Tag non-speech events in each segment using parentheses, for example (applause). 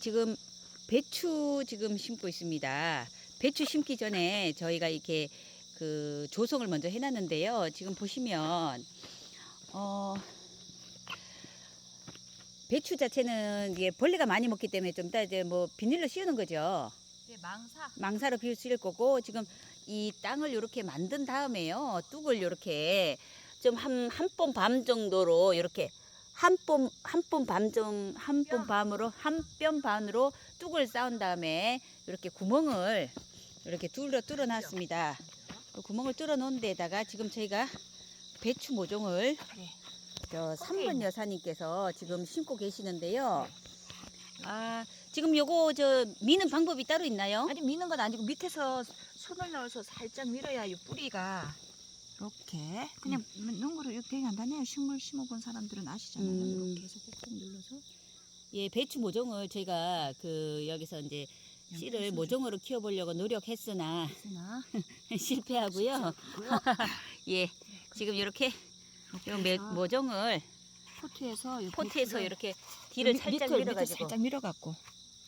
지금 배추 지금 심고 있습니다. 배추 심기 전에 저희가 이렇게 그 조성을 먼저 해놨는데요. 지금 보시면 어 배추 자체는 이게 벌레가 많이 먹기 때문에 좀 이따 이제 뭐 비닐로 씌우는 거죠. 네, 망사. 망사로 비울 거고 지금 이 땅을 이렇게 만든 다음에요. 뚝을 이렇게 좀 한한뼘밤 정도로 이렇게 한뼘한 뼘 밤좀 한 뼘 밤으로 한 뼘 반으로 뚝을 쌓은 다음에 이렇게 구멍을 이렇게 둘러 뚫어 놨습니다. 그 구멍을 뚫어 놓은 데다가 지금 저희가 배추 모종을 네. 저 3번 여사님께서 지금 심고 계시는데요. 아, 지금 요거 저 미는 방법이 따로 있나요? 아니 미는 건 아니고 밑에서 손을 넣어서 살짝 밀어야 이 뿌리가 이렇게. 그냥 농구로 이렇게 되게 간단해요. 식물 심어본 사람들은 아시잖아요. 음. 이렇게 해서 꾹꾹 눌러서. 예, 배추 모종을 저희가 그 여기서 이제 씨를 모종으로 키워보려고 노력했으나 했으나. (laughs) 실패하고요. (laughs) 예, 지금 이렇게 요 매- 아. 모종을 포트에서 이 포트에서 이렇게 뒤를 밑- 살짝 밑을- 밀어가지고. 살짝 밀어갖고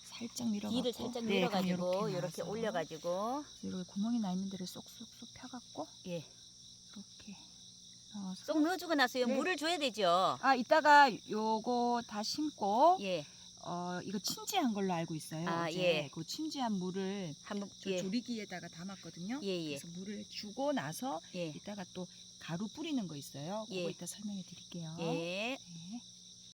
살짝 밀어갖고. 뒤를 살짝 네, 밀어가지고 그럼 이렇게 놔서. 올려가지고. 이렇게 구멍이 나 있는 데를 쏙쏙쏙 펴갖고. 예, 이렇게 넣어서 쏙 넣어주고 나서 요 네. 물을 줘야 되죠. 아 이따가 요거 다 심고 예, 어 이거 침지한 걸로 알고 있어요. 아, 어제 예. 그 침지한 물을 한번 저 예, 조리기에다가 담았거든요. 예, 예. 그래서 물을 주고 나서 예, 이따가 또 가루 뿌리는 거 있어요. 그거 예. 이따 설명해 드릴게요. 예. 네.